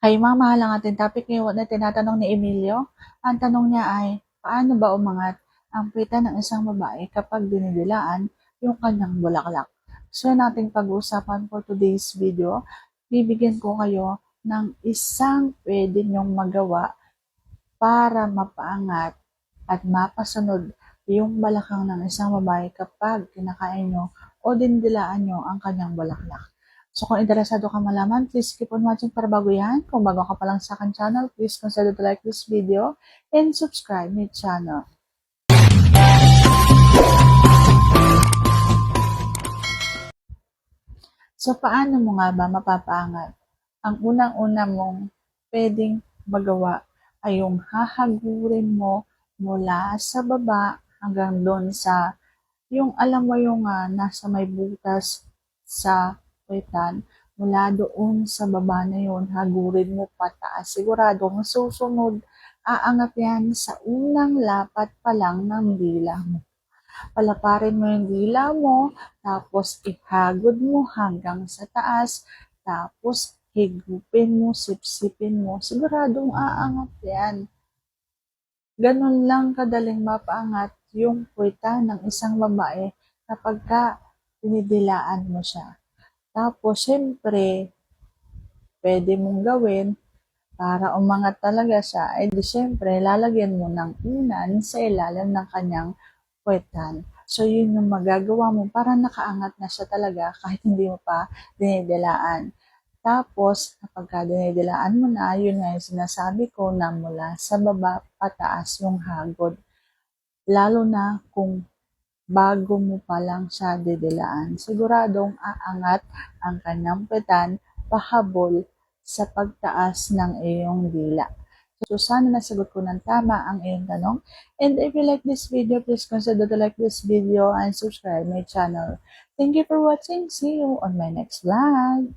Hay mama lang ating topic ngayon na tinatanong ni Emilio. Ang tanong niya ay, paano ba umangat ang pita ng isang babae kapag dinidilaan yung kanyang bulaklak? So yun ating pag-uusapan for today's video. Bibigyan ko kayo ng isang pwede nyong magawa para mapaangat at mapasunod yung balakang ng isang babae kapag kinakain nyo o dindilaan nyo ang kanyang bulaklak. So kung interesado ka malaman, please keep on watching para bago yan. Kung bago ka pa lang sa akin channel, please consider to like this video and subscribe my channel. So paano mo nga ba mapapaangat? Ang unang-una mong pwedeng magawa ay yung hahagurin mo mula sa baba hanggang doon sa yung alam mo yung ah, nasa may butas sa kwetan mula doon sa baba na yun, hagurin mo pataas. Siguradong susunod, aangat yan sa unang lapat pa lang ng dila mo. Palaparin mo yung dila mo, tapos ihagod mo hanggang sa taas, tapos higupin mo, sipsipin mo. Siguradong aangat yan. Ganun lang kadaling mapaangat yung puwita ng isang babae kapag ka dinidilaan mo siya. Tapos, syempre, pwede mong gawin para umangat talaga siya, ay di syempre, lalagyan mo ng unan sa ilalim ng kanyang puwetan. So, yun yung magagawa mo para nakaangat na siya talaga kahit hindi mo pa dinidilaan. Tapos, kapag ka mo na, yun nga yung sinasabi ko na mula sa baba pataas yung hagod. Lalo na kung bago mo pa lang siya didilaan. Siguradong aangat ang kanyang petan pahabol sa pagtaas ng iyong dila. So, sana nasagot ko ng tama ang iyong tanong. And if you like this video, please consider to like this video and subscribe my channel. Thank you for watching. See you on my next vlog.